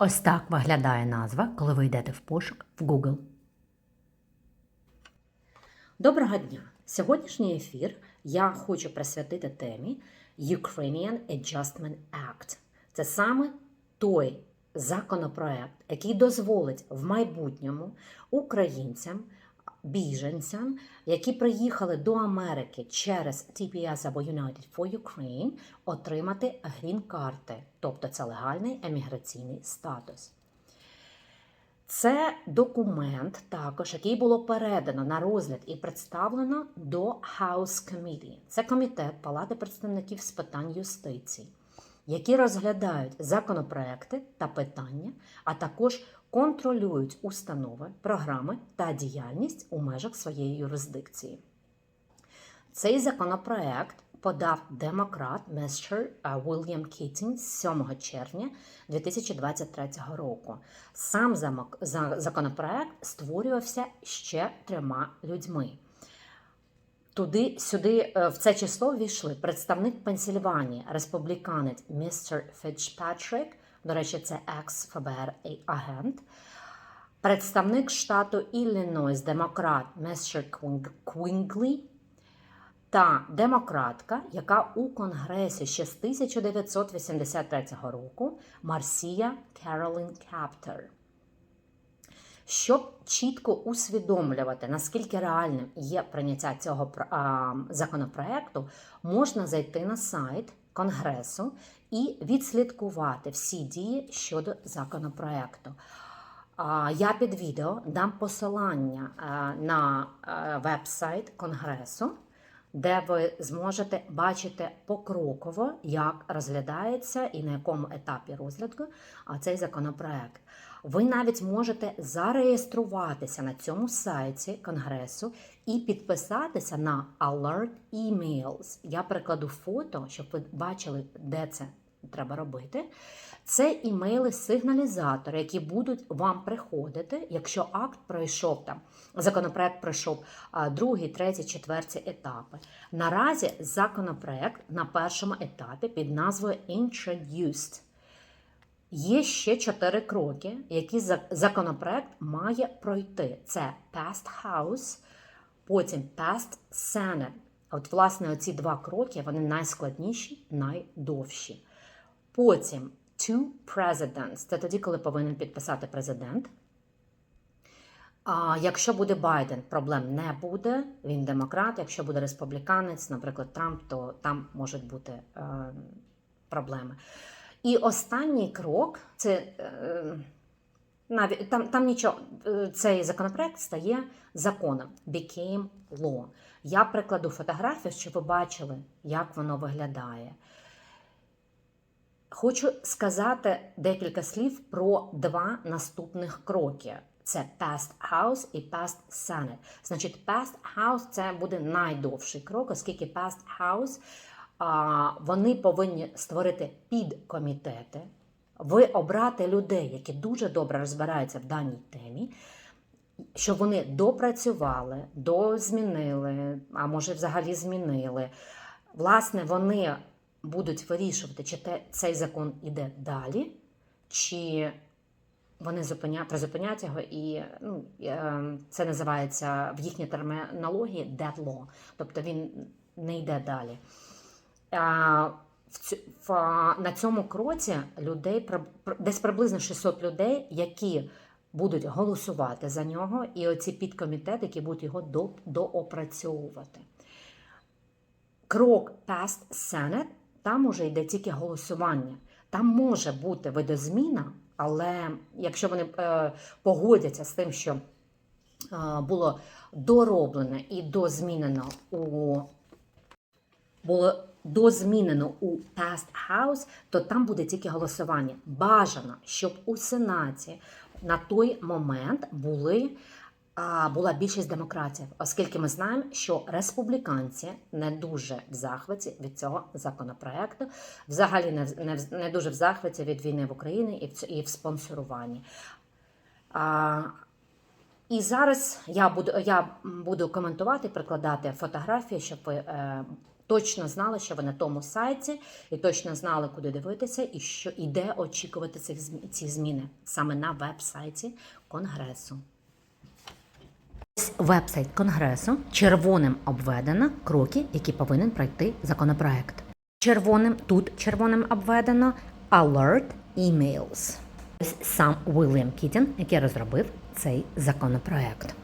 Ось так виглядає назва, коли ви йдете в пошук в Google. Доброго дня! Сьогоднішній ефір я хочу присвятити темі Ukrainian Adjustment Act. Це саме той законопроект, який дозволить в майбутньому українцям, біженцям, які приїхали до Америки через TPS або United for Ukraine, отримати грін-карти, тобто це легальний еміграційний статус. Це документ також, який було передано на розгляд і представлено до House Committee. Це комітет Палати представників з питань юстиції, які розглядають законопроекти та питання, а також контролюють установи, програми та діяльність у межах своєї юрисдикції. Цей законопроект подав демократ містер Вільям Кіттінг 7 червня 2023 року. Сам законопроект створювався ще трьома людьми. Туди сюди е, в це число війшли представник Пенсільванії, республіканець містер Фіцпатрік, до речі, це екс-ФБР агент, представник штату Іллінойс, демократ Квінг- Квінглі, та демократка, яка у Конгресі ще з 1983 року Марсія Керолін Каптер. Щоб чітко усвідомлювати, наскільки реальним є прийняття цього законопроекту, можна зайти на сайт Конгресу і відслідкувати всі дії щодо законопроекту. Я під відео дам посилання на веб-сайт Конгресу, де ви зможете бачити покроково, як розглядається і на якому етапі розгляду цей законопроект. Ви навіть можете зареєструватися на цьому сайті Конгресу і підписатися на Alert Emails. Я прикладу фото, щоб ви бачили, де це треба робити. Це імейли сигналізатори, які будуть вам приходити, якщо акт пройшов там, законопроект пройшов другий, третій, четвертий етапи. Наразі законопроект на першому етапі під назвою Introduced. Є ще чотири кроки, які законопроект має пройти. Це Passed House, потім Passed Senate. От, власне, оці два кроки вони найскладніші, найдовші. Потім to presidents. Це тоді, коли повинен підписати президент. А якщо буде Байден, проблем не буде. Він демократ. Якщо буде республіканець, наприклад, Трамп, то там можуть бути е, проблеми. І останній крок це е, навіть там, там нічого, е, цей законопроект стає законом, became law. Я прикладу фотографію, щоб ви бачили, як воно виглядає. Хочу сказати декілька слів про два наступних кроки. Це Past House і Past Senate. Значить, Past House це буде найдовший крок, оскільки Past House вони повинні створити підкомітети, ви обрати людей, які дуже добре розбираються в даній темі, щоб вони допрацювали, дозмінили, а може взагалі змінили. Власне, вони будуть вирішувати, чи те, цей закон іде далі, чи вони зупиня, призупинять його, і ну, е, це називається в їхній термінології dead law, тобто він не йде далі. На цьому кроці людей десь приблизно 600 людей, які будуть голосувати за нього, і оці підкомітети, які будуть його до, доопрацьовувати. Крок Past Senate, там уже йде тільки голосування. Там може бути видозміна, але якщо вони е, погодяться з тим, що е, було дороблене і дозмінено у було дозмінено у Past House, то там буде тільки голосування. Бажано, щоб у Сенаті на той момент були, була більшість демократів, оскільки ми знаємо, що республіканці не дуже в захваті від цього законопроекту, взагалі не, не, не дуже в захваті від війни в Україні і в, і в спонсоруванні. А, і зараз я буду, я буду коментувати, прикладати фотографії, щоб ви е, точно знали, що ви на тому сайті, і точно знали, куди дивитися, і що і де очікувати цих ці зміни саме на веб-сайті Конгресу. Веб-сайт Конгресу червоним обведено кроки, які повинен пройти законопроект. Червоним тут червоним обведено Alert Emails. Сам Уільям Кітін, який розробив цей законопроект.